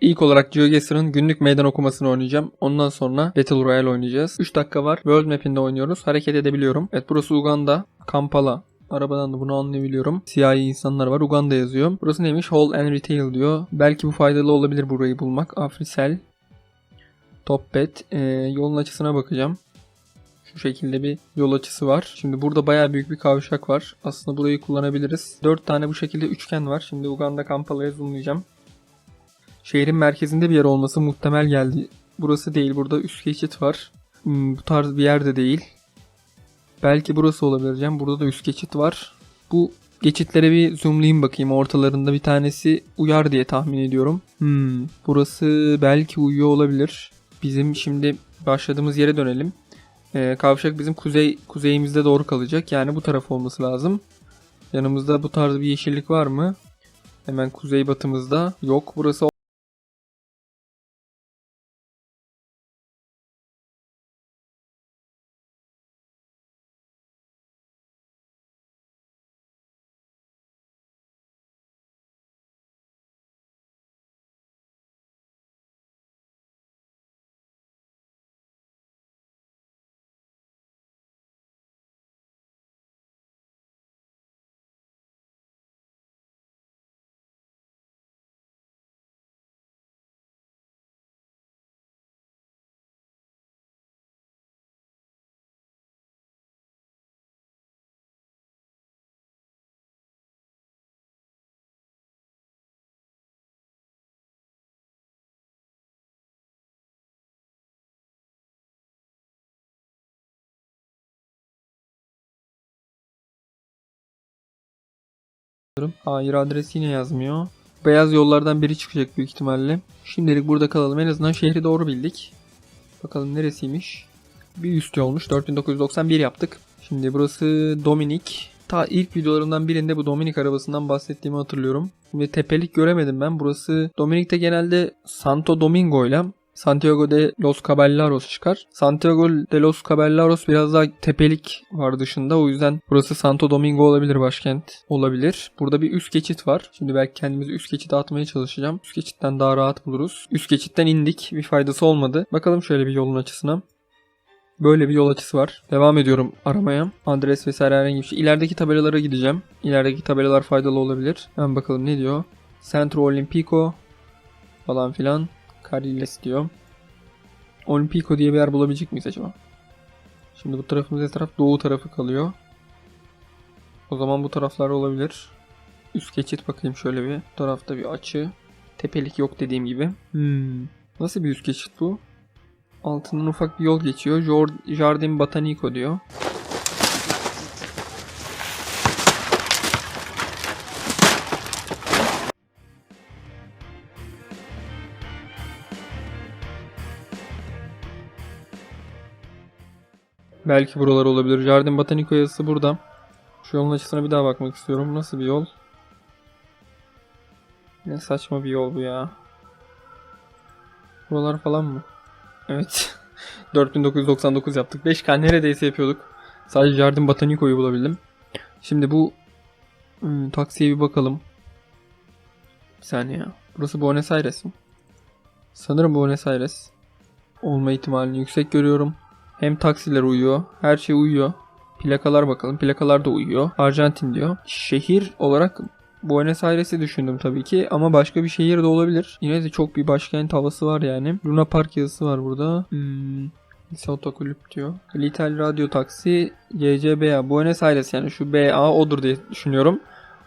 İlk olarak GeoGuessr'ın günlük meydan okumasını oynayacağım. Ondan sonra Battle Royale oynayacağız. 3 dakika var. World Map'inde oynuyoruz. Hareket edebiliyorum. Evet burası Uganda. Kampala. Arabadan da bunu anlayabiliyorum. Siyahi insanlar var. Uganda yazıyor. Burası neymiş? Whole and Retail diyor. Belki bu faydalı olabilir burayı bulmak. Afrisel. Top Bet. Ee, yolun açısına bakacağım. Şu şekilde bir yol açısı var. Şimdi burada bayağı büyük bir kavşak var. Aslında burayı kullanabiliriz. 4 tane bu şekilde üçgen var. Şimdi Uganda Kampala'ya zoomlayacağım. Şehrin merkezinde bir yer olması muhtemel geldi. Burası değil. Burada üst geçit var. Hmm, bu tarz bir yerde değil. Belki burası olabilir Cem. Burada da üst geçit var. Bu geçitlere bir zoomlayayım bakayım. Ortalarında bir tanesi uyar diye tahmin ediyorum. Hmm, burası belki uyuyor olabilir. Bizim şimdi başladığımız yere dönelim. Ee, kavşak bizim kuzey kuzeyimizde doğru kalacak. Yani bu taraf olması lazım. Yanımızda bu tarz bir yeşillik var mı? Hemen kuzey batımızda. Yok. Burası Hayır adres yine yazmıyor. Beyaz yollardan biri çıkacak büyük ihtimalle. Şimdilik burada kalalım. En azından şehri doğru bildik. Bakalım neresiymiş. Bir üst yolmuş. 4991 yaptık. Şimdi burası Dominik. Ta ilk videolarımdan birinde bu Dominik arabasından bahsettiğimi hatırlıyorum. Ve tepelik göremedim ben. Burası Dominik'te genelde Santo Domingo Santiago de los Caballeros çıkar. Santiago de los Caballeros biraz daha tepelik var dışında. O yüzden burası Santo Domingo olabilir başkent. Olabilir. Burada bir üst geçit var. Şimdi belki kendimizi üst geçite atmaya çalışacağım. Üst geçitten daha rahat buluruz. Üst geçitten indik. Bir faydası olmadı. Bakalım şöyle bir yolun açısına. Böyle bir yol açısı var. Devam ediyorum aramaya. Adres vesaire herhangi bir şey. İlerideki tabelalara gideceğim. İlerideki tabelalar faydalı olabilir. Hemen bakalım ne diyor. Centro Olimpico falan filan. Cariles diyor. Olimpico diye bir yer bulabilecek miyiz acaba? Şimdi bu tarafımız taraf doğu tarafı kalıyor. O zaman bu taraflar olabilir. Üst geçit bakayım şöyle bir. Bu tarafta bir açı. Tepelik yok dediğim gibi. Hmm. Nasıl bir üst geçit bu? Altından ufak bir yol geçiyor. Jardin Botanico diyor. Belki buralar olabilir. Jardin Botanico yazısı burada. Şu yolun açısına bir daha bakmak istiyorum. Nasıl bir yol? Ne saçma bir yol bu ya. Buralar falan mı? Evet. 4999 yaptık. 5K neredeyse yapıyorduk. Sadece Jardin Botanico'yu bulabildim. Şimdi bu hmm, taksiye bir bakalım. Bir saniye ya. Burası Buenos Aires mi? Sanırım Buenos Aires. Olma ihtimalini yüksek görüyorum. Hem taksiler uyuyor. Her şey uyuyor. Plakalar bakalım. Plakalar da uyuyor. Arjantin diyor. Şehir olarak Buenos Aires'i düşündüm tabii ki ama başka bir şehir de olabilir. Yine de çok bir başkent havası var yani. Luna Park yazısı var burada. Hmm. Lise Otokulüp diyor. Litel Radyo Taksi YCBA Buenos Aires yani şu BA odur diye düşünüyorum.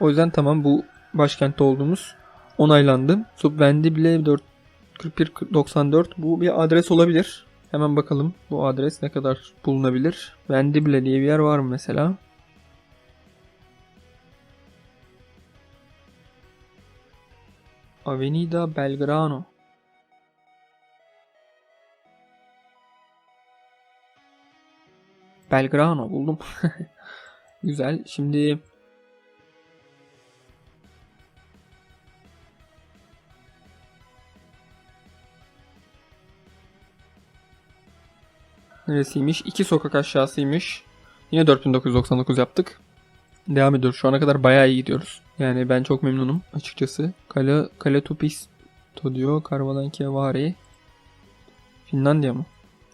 O yüzden tamam bu başkentte olduğumuz onaylandı. Subvendible 4 4194 bu bir adres olabilir. Hemen bakalım bu adres ne kadar bulunabilir. Vendible diye bir yer var mı mesela? Avenida Belgrano. Belgrano buldum. Güzel. Şimdi Neresiymiş? İki sokak aşağısıymış. Yine 4999 yaptık. Devam ediyoruz. Şu ana kadar bayağı iyi gidiyoruz. Yani ben çok memnunum açıkçası. Kale, Kale Tupis diyor. Karvalankiavari. Finlandiya mı?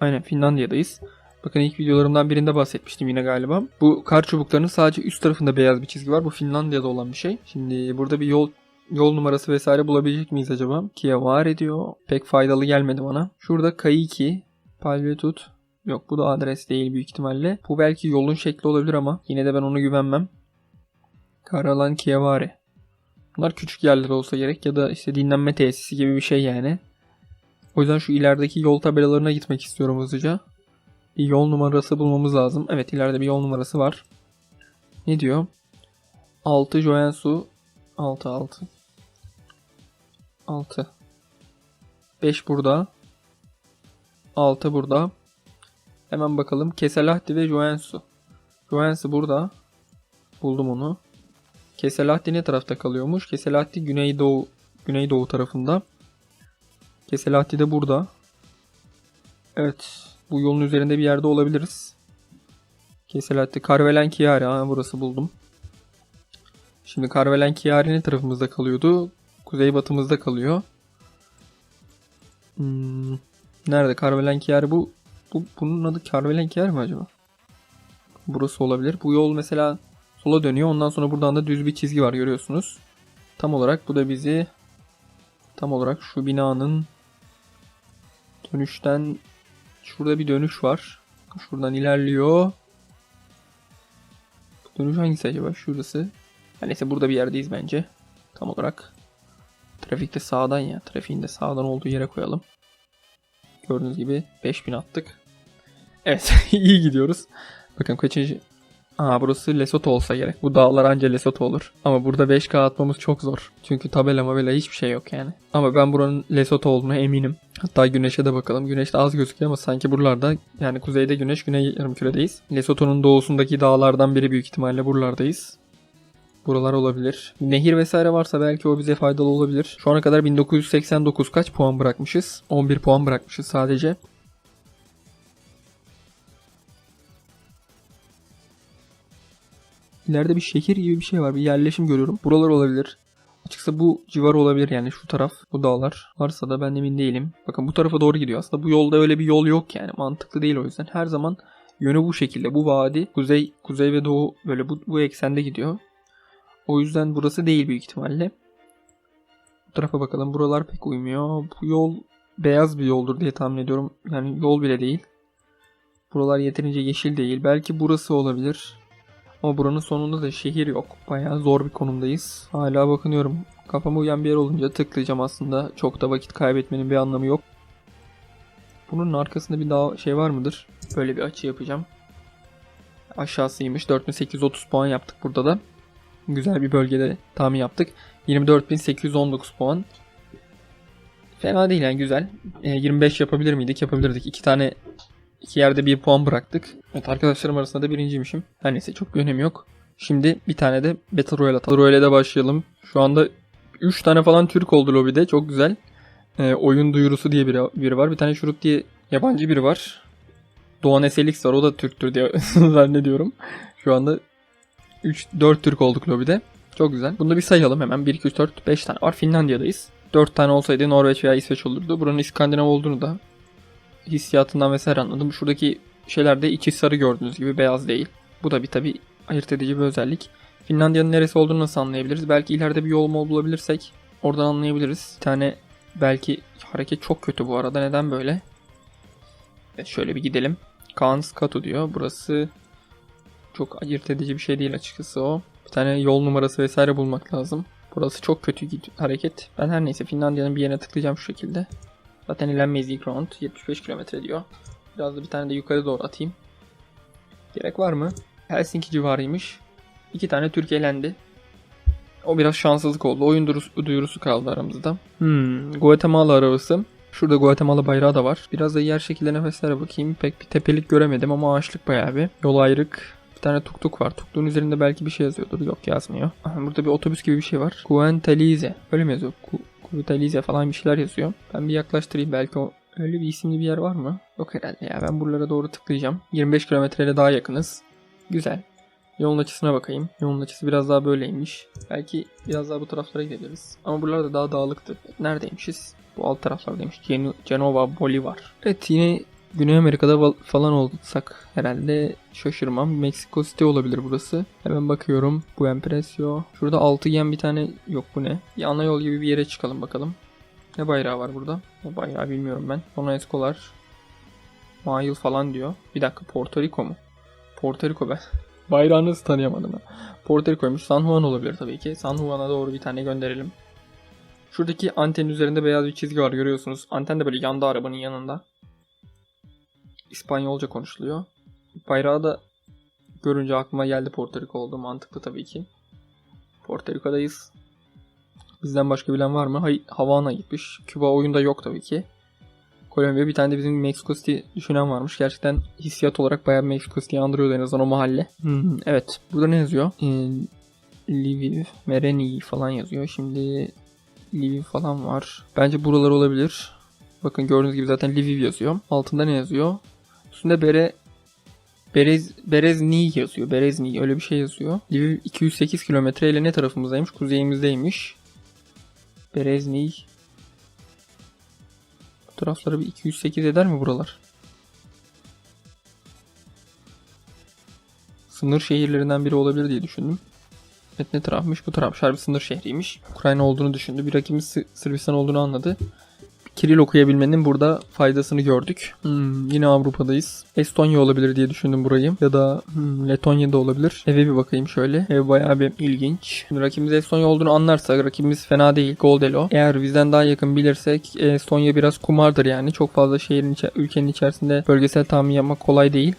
Aynen Finlandiya'dayız. Bakın ilk videolarımdan birinde bahsetmiştim yine galiba. Bu kar çubuklarının sadece üst tarafında beyaz bir çizgi var. Bu Finlandiya'da olan bir şey. Şimdi burada bir yol yol numarası vesaire bulabilecek miyiz acaba? Kiavari diyor. Pek faydalı gelmedi bana. Şurada Kaiki, Palvetut. Yok bu da adres değil büyük ihtimalle. Bu belki yolun şekli olabilir ama yine de ben ona güvenmem. Karalan Kiavari. Bunlar küçük yerler olsa gerek ya da işte dinlenme tesisi gibi bir şey yani. O yüzden şu ilerideki yol tabelalarına gitmek istiyorum hızlıca. Bir yol numarası bulmamız lazım. Evet ileride bir yol numarası var. Ne diyor? 6 Joensu 6 6 6 5 burada 6 burada Hemen bakalım. Keselahti ve Joensu. Joensu burada. Buldum onu. Keselahti ne tarafta kalıyormuş? Keselahti güneydoğu güneydoğu tarafında. Keselahti de burada. Evet. Bu yolun üzerinde bir yerde olabiliriz. Keselahti. Karvelen Kiyari. Ha, burası buldum. Şimdi Karvelen Kiyari ne tarafımızda kalıyordu? Kuzeybatımızda kalıyor. Hmm, nerede? Karvelen Kiyari bu bu, bunun adı Karvelenk yer mi acaba? Burası olabilir. Bu yol mesela sola dönüyor. Ondan sonra buradan da düz bir çizgi var görüyorsunuz. Tam olarak bu da bizi tam olarak şu binanın dönüşten şurada bir dönüş var. Şuradan ilerliyor. Bu dönüş hangisi acaba? Şurası. Ha, neyse burada bir yerdeyiz bence. Tam olarak. Trafikte sağdan ya. Trafiğin de sağdan olduğu yere koyalım. Gördüğünüz gibi 5000 attık. Evet iyi gidiyoruz. Bakın kaçıncı... Aa burası Lesotho olsa gerek. Bu dağlar anca Lesotho olur. Ama burada 5K atmamız çok zor. Çünkü tabela mabela hiçbir şey yok yani. Ama ben buranın Lesotho olduğuna eminim. Hatta güneşe de bakalım. Güneş de az gözüküyor ama sanki buralarda yani kuzeyde güneş, güney yarımküredeyiz. Lesotho'nun doğusundaki dağlardan biri büyük ihtimalle buralardayız. Buralar olabilir. Nehir vesaire varsa belki o bize faydalı olabilir. Şu ana kadar 1989 kaç puan bırakmışız? 11 puan bırakmışız sadece. İleride bir şehir gibi bir şey var. Bir yerleşim görüyorum. Buralar olabilir. Açıkçası bu civar olabilir yani şu taraf, bu dağlar. Varsa da ben emin değilim. Bakın bu tarafa doğru gidiyor. Aslında bu yolda öyle bir yol yok yani. Mantıklı değil o yüzden. Her zaman yönü bu şekilde. Bu vadi kuzey, kuzey ve doğu böyle bu, bu eksende gidiyor. O yüzden burası değil büyük ihtimalle. Bu tarafa bakalım. Buralar pek uymuyor. Bu yol beyaz bir yoldur diye tahmin ediyorum. Yani yol bile değil. Buralar yeterince yeşil değil. Belki burası olabilir. Ama buranın sonunda da şehir yok. Bayağı zor bir konumdayız. Hala bakınıyorum. Kafama uyan bir yer olunca tıklayacağım aslında. Çok da vakit kaybetmenin bir anlamı yok. Bunun arkasında bir daha şey var mıdır? Böyle bir açı yapacağım. Aşağısıymış. 4830 puan yaptık burada da. Güzel bir bölgede tahmin yaptık. 24819 puan. Fena değil yani güzel. E, 25 yapabilir miydik? Yapabilirdik. İki tane iki yerde bir puan bıraktık. Evet arkadaşlarım arasında da birinciymişim. Her neyse çok bir önemi yok. Şimdi bir tane de Battle Royale atalım. Royale'de başlayalım. Şu anda 3 tane falan Türk oldu lobide. Çok güzel. E, oyun duyurusu diye biri, biri var. Bir tane Şurup diye yabancı biri var. Doğan SLX var. O da Türktür diye zannediyorum. Şu anda 3 4 Türk olduk lobide. Çok güzel. Bunu da bir sayalım hemen. 1 2 3 4 5 tane var. Finlandiya'dayız. 4 tane olsaydı Norveç veya İsveç olurdu. Buranın İskandinav olduğunu da hissiyatından vesaire anladım. Şuradaki şeylerde içi sarı gördüğünüz gibi beyaz değil. Bu da bir tabi ayırt edici bir özellik. Finlandiya'nın neresi olduğunu nasıl anlayabiliriz? Belki ileride bir yol mol bulabilirsek oradan anlayabiliriz. Bir tane belki hareket çok kötü bu arada. Neden böyle? Evet şöyle bir gidelim. Kans Katu diyor. Burası çok ayırt edici bir şey değil açıkçası o. Bir tane yol numarası vesaire bulmak lazım. Burası çok kötü hareket. Ben her neyse Finlandiya'nın bir yerine tıklayacağım şu şekilde. Zaten ilenmeyiz ilk round. 75 kilometre diyor. Biraz da bir tane de yukarı doğru atayım. Gerek var mı? Helsinki civarıymış. İki tane Türk elendi. O biraz şanssızlık oldu. Oyun duyurusu, kaldı aramızda. Hmm, Guatemala arabası. Şurada Guatemala bayrağı da var. Biraz da yer şekillerine vesaire bakayım. Pek bir tepelik göremedim ama ağaçlık bayağı bir. Yol ayrık. Bir tane tuktuk var. Tuktuğun üzerinde belki bir şey yazıyordur. Yok yazmıyor. Burada bir otobüs gibi bir şey var. Guantalize. Öyle mi yazıyor? Brutalize falan bir şeyler yazıyor. Ben bir yaklaştırayım belki o öyle bir isimli bir yer var mı? Yok herhalde ya. Ben buralara doğru tıklayacağım. 25 kilometreyle daha yakınız. Güzel. Yolun açısına bakayım. Yolun açısı biraz daha böyleymiş. Belki biraz daha bu taraflara gidebiliriz. Ama buralarda daha dağlıktı. Neredeymişiz? Bu alt taraflardaymış. Gen- Genova, Bolivar. Evet yine Güney Amerika'da falan olsak herhalde şaşırmam. Meksiko City olabilir burası. Hemen bakıyorum. Bu Empresio. Şurada altıgen bir tane yok bu ne? Bir yol gibi bir yere çıkalım bakalım. Ne bayrağı var burada? Ne bayrağı bilmiyorum ben. Sonra Escolar. Mail falan diyor. Bir dakika Porto Rico mu? Porto Rico ben. Bayrağını nasıl tanıyamadım ben. Porto Rico'ymuş. San Juan olabilir tabii ki. San Juan'a doğru bir tane gönderelim. Şuradaki antenin üzerinde beyaz bir çizgi var görüyorsunuz. Anten de böyle yanda arabanın yanında. İspanyolca konuşuluyor. Bayrağı da görünce aklıma geldi Porto Rico oldu. Mantıklı tabii ki. Porto Rico'dayız. Bizden başka bilen var mı? Hayır, Havana gitmiş. Küba oyunda yok tabii ki. Kolombiya bir tane de bizim Mexico City düşünen varmış. Gerçekten hissiyat olarak bayağı Mexico City'yi andırıyordu en azından o mahalle. Hmm, evet. Burada ne yazıyor? Ee, Lviv, Mereni falan yazıyor. Şimdi Lviv falan var. Bence buralar olabilir. Bakın gördüğünüz gibi zaten Lviv yazıyor. Altında ne yazıyor? Üstünde Bere Berez, Berezni yazıyor. Berezni öyle bir şey yazıyor. Lviv 208 kilometre ile ne tarafımızdaymış? Kuzeyimizdeymiş. Berezni bu tarafları bir 208 eder mi buralar? Sınır şehirlerinden biri olabilir diye düşündüm. Evet ne tarafmış? Bu tarafmış. Harbi sınır şehriymiş. Ukrayna olduğunu düşündü. Bir rakibimiz Sı- Sırbistan olduğunu anladı. Kiril okuyabilmenin burada faydasını gördük. Hmm, yine Avrupa'dayız. Estonya olabilir diye düşündüm burayı. Ya da hmm, Letonya'da olabilir. Eve bir bakayım şöyle. Ev bayağı bir ilginç. Şimdi rakibimiz Estonya olduğunu anlarsak rakibimiz fena değil. Goldelo. Eğer bizden daha yakın bilirsek Estonya biraz kumardır yani. Çok fazla şehrin içe- ülkenin içerisinde bölgesel tahmin yapmak kolay değil.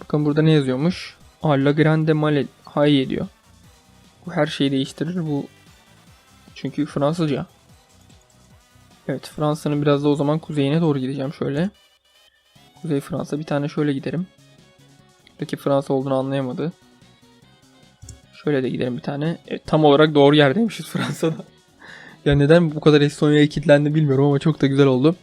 Bakın burada ne yazıyormuş? Aa, La Grande Male Haye diyor. Bu her şeyi değiştirir bu. Çünkü Fransızca. Evet Fransa'nın biraz da o zaman kuzeyine doğru gideceğim şöyle. Kuzey Fransa bir tane şöyle giderim. Rakip Fransa olduğunu anlayamadı. Şöyle de giderim bir tane. Evet, tam olarak doğru yerdeymişiz Fransa'da. ya neden bu kadar Estonya'ya kilitlendi bilmiyorum ama çok da güzel oldu.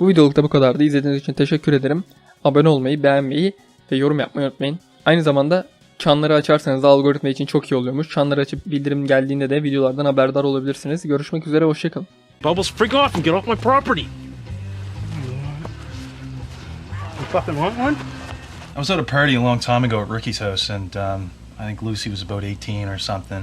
Bu videoluk da bu kadardı. İzlediğiniz için teşekkür ederim. Abone olmayı, beğenmeyi ve yorum yapmayı unutmayın. Aynı zamanda çanları açarsanız algoritma için çok iyi oluyormuş. Çanları açıp bildirim geldiğinde de videolardan haberdar olabilirsiniz. Görüşmek üzere, hoşçakalın. Bubbles, freak off and get off my property. You fucking want one? I was at a party a long time ago at Ricky's house, and um, I think Lucy was about 18 or something.